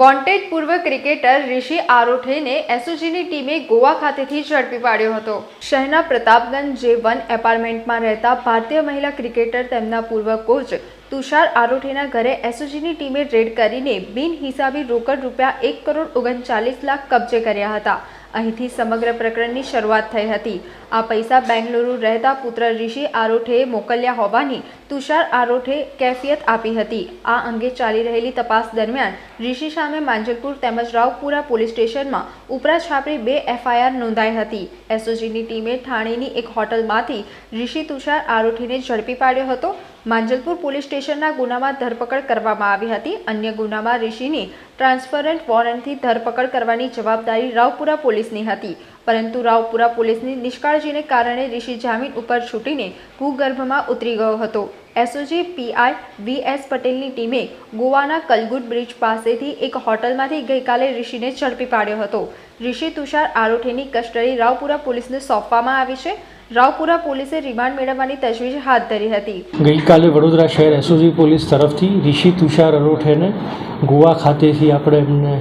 Wanted પૂર્વ cricketer ઋષિ આરોઠેને એસઓજીની ટીમે ગોવા ખાતેથી ઝડપી પાડ્યો હતો. શહેરના પ્રતાપગંજ જે વન એપાર્ટમેન્ટમાં રહેતા ભારતીય મહિલા ક્રિકેટર તેમના પૂર્વ કોચ તુષાર આરોઠેના ઘરે એસઓજીની ટીમે રેડ કરીને બિનહિસાબી રોકડ રૂપિયા એક કરોડ ઓગણચાલીસ લાખ કબજે કર્યા હતા. અહીંથી સમગ્ર પ્રકરણની શરૂઆત થઈ હતી. આ પૈસા બેંગલુરુ રહેતા પુત્ર ઋષિ આરોઠેએ મોકલ્યા હોવાની તુષાર આરોઠે કેફિયત આપી હતી. આ અંગે ચાલી રહેલી તપાસ દરમિયાન ઋષિ સામે માંજલપુર તેમજ રાવપુરા પોલીસ સ્ટેશનમાં ઉપરા છાપરી બે એફઆઈઆર નોંધાઈ હતી. એસઓજીની ટીમે ઠાણેની એક હોટલમાંથી ઋષિ તુષાર આરોઠીને ઝડપી પાડ્યો હતો. માંજલપુર પોલીસ સ્ટેશનના ગુનામાં ધરપકડ કરવામાં આવી હતી. અન્ય ગુનામાં ઋષિની ટ્રાન્સપરન્ટ વોરંટથી ધરપકડ કરવાની જવાબદારી રાવપુરા પોલીસની હતી. પરંતુ રાવપુરા પોલીસની નિષ્કાળજીને કારણે ઋષિ જામીન ઉપર છૂટીને ભૂગર્ભમાં ઉતરી ગયો હતો. એસઓજી પીઆઈ વી એસ પટેલની ટીમે ગોવાના કલગુટ બ્રિજ પાસેથી એક હોટલમાંથી ગઈકાલે ઋષિને ઝડપી પાડ્યો હતો. ઋષિ તુષાર આરોઠેની કસ્ટડી રાવપુરા પોલીસને સોંપવામાં આવી છે. રાવપુરા પોલીસે રિમાન્ડ મેળવવાની તજવીજ હાથ ધરી હતી. ગઈકાલે વડોદરા શહેર એસઓજી પોલીસ તરફથી ઋષિ તુષાર અરોઠેને ગોવા ખાતેથી આપણે એમને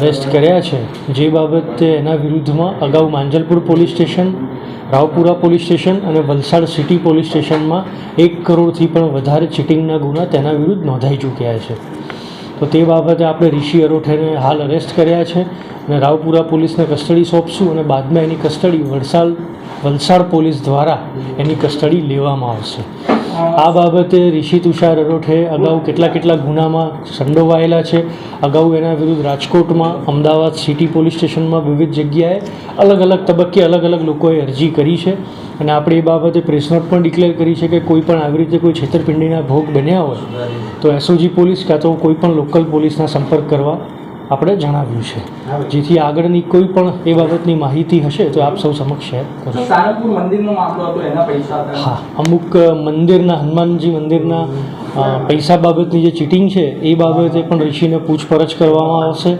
અરેસ્ટ કર્યા છે. જે બાબતે એના વિરુદ્ધમાં અગાઉ Manjalpur police station, Raopura police station અને વલસાડ સિટી પોલીસ સ્ટેશનમાં એક કરોડથી પણ વધારે ચીટિંગના ગુના તેના વિરુદ્ધ નોંધાઈ ચૂક્યા છે. તો તે બાબતે આપણે ઋષિ અરોઠેને હાલ અરેસ્ટ કર્યા છે અને રાવપુરા પોલીસને કસ્ટડી સોંપશું અને બાદમાં એની કસ્ટડી વલસાડ વલસાડ પોલીસ દ્વારા એની કસ્ટડી લેવામાં આવશે. આ બાબતે ઋષિ તુષાર અરોઠે અગાઉ કેટલા કેટલા ગુનામાં સંડોવાયેલા છે, અગાઉ એના વિરુદ્ધ રાજકોટમાં, અમદાવાદ સિટી પોલીસ સ્ટેશનમાં વિવિધ જગ્યાએ અલગ અલગ તબક્કે અલગ અલગ લોકોએ અરજી કરી છે. અને આપણે એ બાબતે પ્રેસ નોટ પણ ડિક્લેર કરી છે કે કોઈ પણ આવી રીતે કોઈ છેતરપિંડીના ભોગ બન્યા હોય તો એસઓજી પોલીસ કાં તો કોઈ પણ લોકલ પોલીસના સંપર્ક કરવા આપણે જણાવ્યું છે. જેથી આગળની કોઈ પણ એ બાબતની માહિતી હશે તો આપ સૌ સમક્ષ શેર કરો. સારંગપુર મંદિરનો મામલો હતો એના પૈસા હા અમુક મંદિરના હનુમાનજી મંદિરના પૈસા બાબતની જે ચીટિંગ છે એ બાબતે પણ ઋષિને પૂછપરછ કરવામાં આવશે.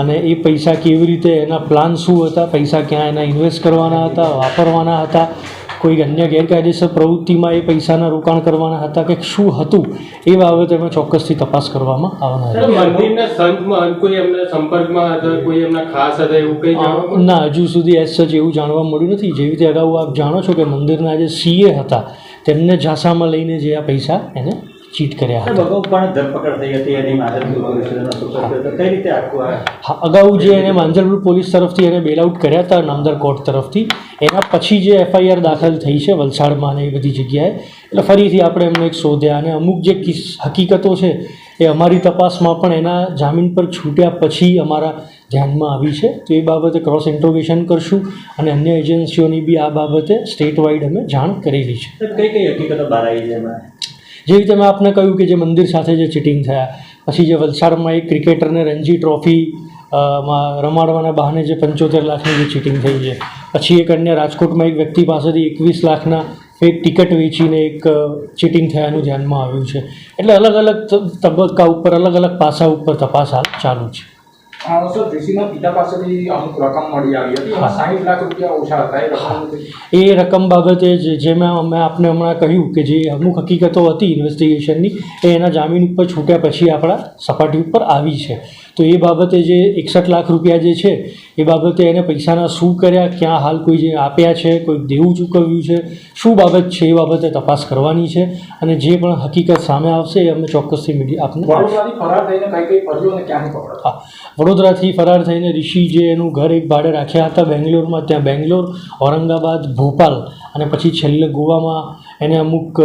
અને એ પૈસા કેવી રીતે એના પ્લાન શું હતા પૈસા ક્યાં એના ઇન્વેસ્ટ કરવાના હતા વાપરવાના હતા કોઈ અન્ય ગેરકાયદેસર પ્રવૃત્તિમાં એ પૈસાના રોકાણ કરવાના હતા કે શું હતું એ બાબતે અમે ચોક્કસથી તપાસ કરવામાં આવનાર છે. સર, મંદિરના સંત મહંત કોઈ એમના સંપર્કમાં હતા કોઈ ખાસ હતા એવું કઈ જાણવા મળ્યું? ના હજુ સુધી એસ સચ એવું જાણવા મળ્યું નથી જેવી રીતે અગાઉ આપ જાણો છો કે મંદિરના જે સીએ હતા તેમને ઝાંસામાં લઈને જે આ પૈસા એને ચીટ કર્યા હતા. પણ ધરપકડ થઈ હતી એની. કઈ રીતે આખું હા, અગાઉ જે એને માંજલપુર પોલીસ તરફથી એને બેલ આઉટ કર્યા હતા નામદાર કોર્ટ તરફથી એના પછી જે એફઆઈઆર દાખલ થઈ છે વલસાડમાં અને એ બધી જગ્યાએ એટલે ફરીથી આપણે એમને એક શોધ્યા અને અમુક જે કિસ હકીકતો છે એ અમારી તપાસમાં પણ એના જામીન પર છૂટ્યા પછી અમારા ધ્યાનમાં આવી છે. તો એ બાબતે ક્રોસ ઇન્ટ્રોગેશન કરશું અને અન્ય એજન્સીઓની બી આ બાબતે સ્ટેટ વાઇડ અમે જાણ કરેલી છે. કઈ કઈ હકીકતો બહાર આવી છે જે રીતે મેં આપને કહ્યું કે જે મંદિર સાથે જે ચીટિંગ થયા, પછી જે વલસાડમાં એક ક્રિકેટરને રણજી ટ્રોફી માં રમાડવાના બહાને જે પંચોતેર લાખની જે ચીટિંગ થઈ છે. પછી એક અન્ય રાજકોટમાં એક વ્યક્તિ પાસેથી એકવીસ લાખના એક ટિકિટ વેચીને એક ચીટિંગ થયાનું ધ્યાનમાં આવ્યું છે. એટલે અલગ અલગ તબક્કા ઉપર, અલગ અલગ પાસા ઉપર તપાસ ચાલુ છે. એ રકમ બાબતે જે મેં અમે આપને હમણાં કહ્યું કે જે અમુક હકીકતો હતી ઇન્વેસ્ટિગેશનની એ એના જામીન ઉપર છૂટ્યા પછી આપણા સપાટી ઉપર આવી છે. તો એ બાબતે જે એકસઠ લાખ રૂપિયા જે છે એ બાબતે એને પૈસાના શું કર્યા ક્યાં હાલ કોઈ જે આપ્યા છે કોઈ દેવું ચૂકવ્યું છે શું બાબત છે એ બાબતે તપાસ કરવાની છે અને જે પણ હકીકત સામે આવશે એ અમે ચોક્કસથી મીડિયા આપને હા વડોદરાથી ફરાર થઈને ઋષિ જે એનું ઘર એક ભાડે રાખ્યા હતા બેંગ્લોરમાં ત્યાં બેંગ્લોર ઔરંગાબાદ ભોપાલ અને પછી છેલ્લે ગોવામાં એને અમુક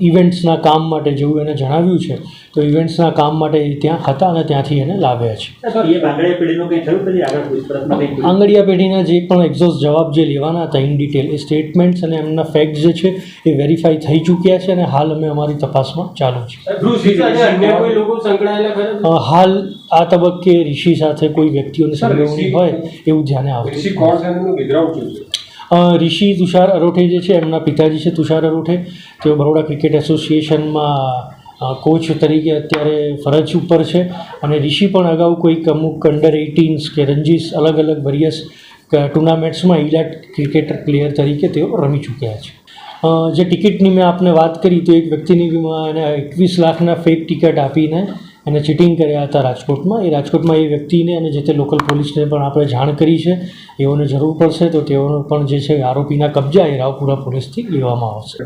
ઇવેન્ટ્સના કામ માટે જેવું એને જણાવ્યું છે. તો ઇવેન્ટ્સના કામ માટે એ ત્યાં હતા અને ત્યાંથી એને લાવ્યા છે? આંગળીયા પેઢીના જે પણ એક્ઝોસ્ટ જવાબ જે લેવાના હતા ઇન ડિટેલ એ સ્ટેટમેન્ટ્સ અને એમના ફેક્ટ જે છે એ વેરીફાઈ થઈ ચૂક્યા છે અને હાલ અમે અમારી તપાસમાં ચાલુ છે. ઋષિ હાલ આ તબક્કે રિષિ સાથે કોઈ વ્યક્તિઓની સંડોવણી હોય એવું ધ્યાને આવતું ઋષિ તુષાર અરોઠે જે છે એમના પિતાજી છે તુષાર અરોઠે. તેઓ બરોડા ક્રિકેટ એસોસિએશનમાં કોચ તરીકે અત્યારે ફરજ ઉપર છે. અને રિષિ પણ અગાઉ કોઈક અમુક અંડર એઇટીન્સ કે રંજીસ અલગ અલગ વેરિયસ ટુર્નામેન્ટ્સમાં ઇલાટ ક્રિકેટર પ્લેયર તરીકે તેઓ રમી ચૂક્યા છે. જે ટિકિટની મેં આપને વાત કરી તો એક વ્યક્તિની એને એકવીસ લાખના ફેક ટિકિટ આપીને અને ચીટિંગ કર્યા હતા રાજકોટમાં. એ રાજકોટમાં એ વ્યક્તિને અને જે તે લોકલ પોલીસને પણ આપણે જાણ કરી છે, એઓને જરૂર પડશે તો તેઓનો પણ જે છે આરોપીના કબજા એ રાવપુરા પોલીસથી લેવામાં આવશે.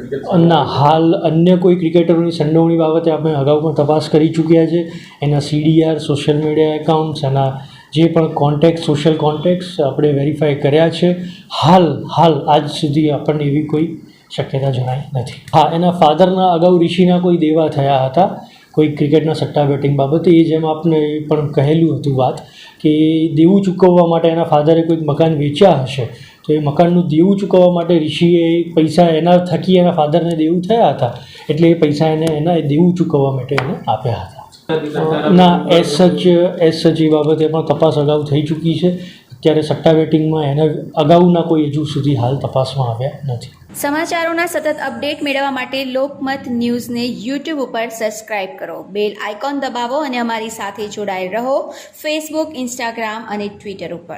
ના, હાલ અન્ય કોઈ ક્રિકેટરોની સંડોવણી બાબતે આપણે અગાઉ પણ તપાસ કરી ચૂક્યા છે. એના સીડીઆર, સોશિયલ મીડિયા એકાઉન્ટ્સ, એના જે પણ કોન્ટેક્ટ, સોશિયલ કોન્ટેક્ટ્સ આપણે વેરીફાઈ કર્યા છે. હાલ હાલ આજ સુધી આપણને એવી કોઈ શક્યતા જણાઈ નથી. હા, એના ફાધરના અગાઉ ઋષિના કોઈ દેવા થયા હતા. કોઈ ક્રિકેટના સટ્ટા બેટિંગ બાબતે એ જેમ આપને પણ કહેલું હતું વાત કે દેવું ચૂકવવા માટે એના ફાધરે કોઈક મકાન વેચ્યા હશે તો એ મકાનનું દેવું ચૂકવવા માટે ઋષિએ પૈસા એના થકી એના ફાધરને દેવું થયા હતા એટલે એ પૈસા એને એના દેવું ચૂકવવા માટે એને આપ્યા હતા. ના એસ સચ એસ સચ એ બાબતે પણ તપાસ અગાઉ થઈ ચૂકી છે. અત્યારે સટ્ટા વેટિંગમાં એના અગાઉના કોઈ હજુ સુધી હાલ તપાસમાં આવ્યા નથી. સમાચારોના સતત અપડેટ મેળવવા માટે લોકમત ન્યૂઝને યુટ્યુબ ઉપર સબસ્ક્રાઇબ કરો. બેલ આઇકોન દબાવો અને અમારી સાથે જોડાયેલ રહો ફેસબુક, ઇન્સ્ટાગ્રામ અને ટ્વિટર ઉપર.